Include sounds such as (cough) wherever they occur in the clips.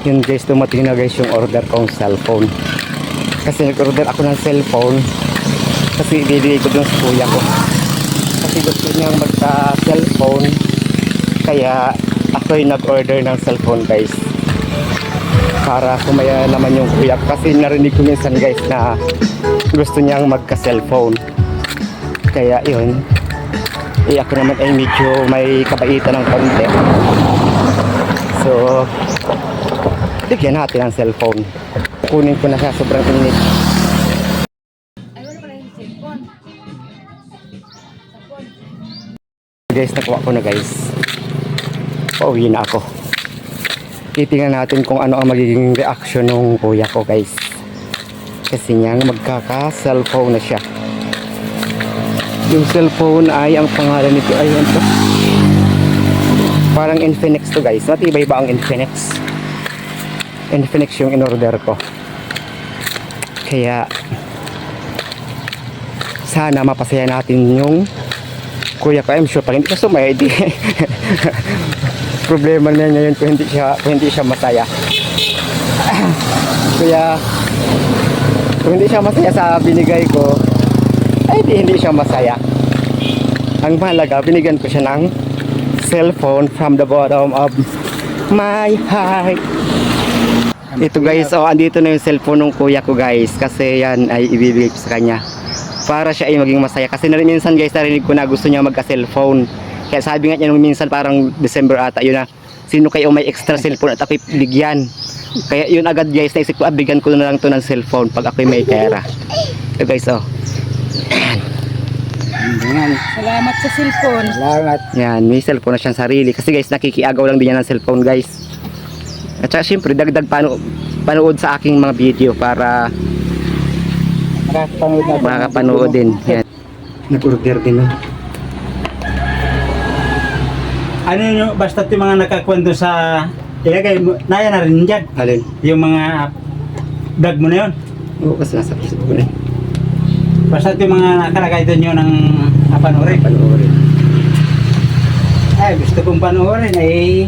Yun guys, dumating na guys yung order kong cellphone. Kasi nag-order ako ng cellphone. Kasi ibibigay ko dun sa kuya ko. Kasi gusto niyang magka-cellphone. Kaya ako yung nag-order ng cellphone guys. Para kumaya naman yung kuya. Kasi narinig ko minsan guys na gusto niyang magka-cellphone. Kaya yun. Eh ako naman ay medyo may kabaitan ng konti. So, bigyan natin ang cellphone. Kunin ko na siya, sobrang init. Guys, nakuha ko na guys. Pauwi na ako. Titingnan natin kung ano ang magiging reaction ng kuya ko guys. Kasi niyang magkaka-cellphone na siya. Yung cellphone ay, ang pangalan nito ay ano? Parang Infinix to guys. Matibay ba ang Infinix? Infinix yung in-order ko. Kaya, sana mapasaya natin yung kuya ko. I'm sure pag hindi ka sumaya, di (laughs) problema na ngayon kung hindi siya, kung hindi siya masaya. (coughs) Kaya, kung hindi siya masaya sa binigay ko, ay di hindi siya masaya. Ang mahalaga, binigyan ko siya ng cellphone from the bottom of my heart. Ito guys, oh, andito na yung cellphone ng kuya ko guys. Kasi yan ay ibibigay ko sa kanya. Para siya ay maging masaya. Kasi narin minsan guys, narinig ko na gusto niya magka-cellphone. Kaya sabi nga niya nung minsan parang December ata yun na, sino kayo may extra cellphone at ako'y bigyan. Kaya yun agad guys, naisip ko, ah, bigyan ko na lang to ng cellphone pag ako'y may pera. Ito guys, oh. Yan. Salamat sa cellphone. Salamat. Yan, may cellphone na siyang sarili. Kasi guys, nakikiagaw lang din yan ng cellphone guys. At saka syempre, dagdag pano panood sa aking mga video para Makakapanood na. makakapanood din. Yan. Nag-order din no? Ano yun, basta yung mga nakakwento sa ilagay mo, naya na rin dyan. Alin? Yung mga vlog mo na yun. Oo, kasi nasa Facebook ko na eh. Basta yung mga nakalagay doon yun ng napanoorin. Panoorin. Ay, gusto kong panoorin ay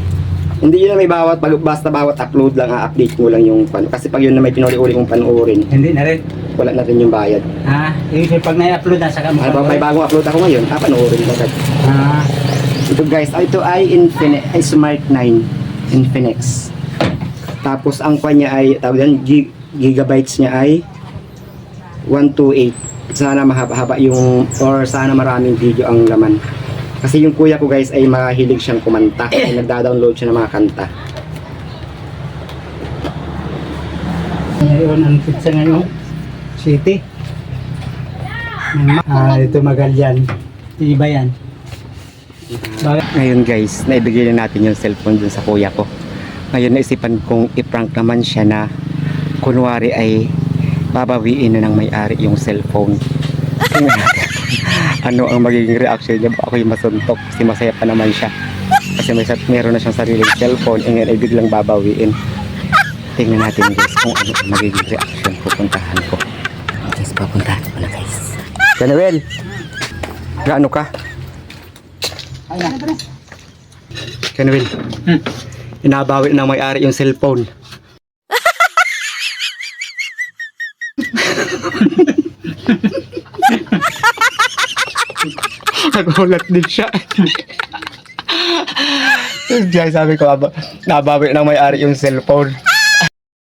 Hindi yun na may bawat, pag- basta bawat upload lang, ha-update mo lang yung pan. Kasi pag yun na may pinuli-uli mong panoorin, hindi na rin. wala na rin yung bayad. Ha? Yung pag na-upload na, saka mo Ano ba, may bagong upload ako ngayon, ha, panoorin mo agad. Ah, Ito guys, ah, ito ay Infinix, ay Smart 9 Infinix. Tapos ang kwan niya ay, tawag yan, gig, gigabytes niya ay 128. Sana mahaba-haba yung, or sana maraming video ang laman. Kasi yung kuya ko guys ay mahilig siyang kumanta. Ay (coughs) nagda-download siya ng mga kanta. ngayon ang pizza ngayon. City. Ah, ito Magalyan. Iba yan. Ngayon guys, naibigay na natin yung cellphone dun sa kuya ko. Ngayon naisipan kong i-prank naman siya na kunwari ay babawiin na ng may-ari yung cellphone. Tingnan (laughs) natin (laughs) ano ang magiging reaction niya. Baka ako'y masuntok kasi masaya pa naman siya. Kasi may meron na siyang sariling cellphone and ay biglang babawiin. Tingnan natin guys kung ano ang magiging reaction. Pupuntahan ko. Guys, papuntahan ko na guys. Januel! Gaano ka? Na. Januel, Hmm. inabawi ng may-ari yung cellphone. (laughs) Nagulat din siya. Guys, sabi ko, aba- nabawi ng may-ari yung cellphone.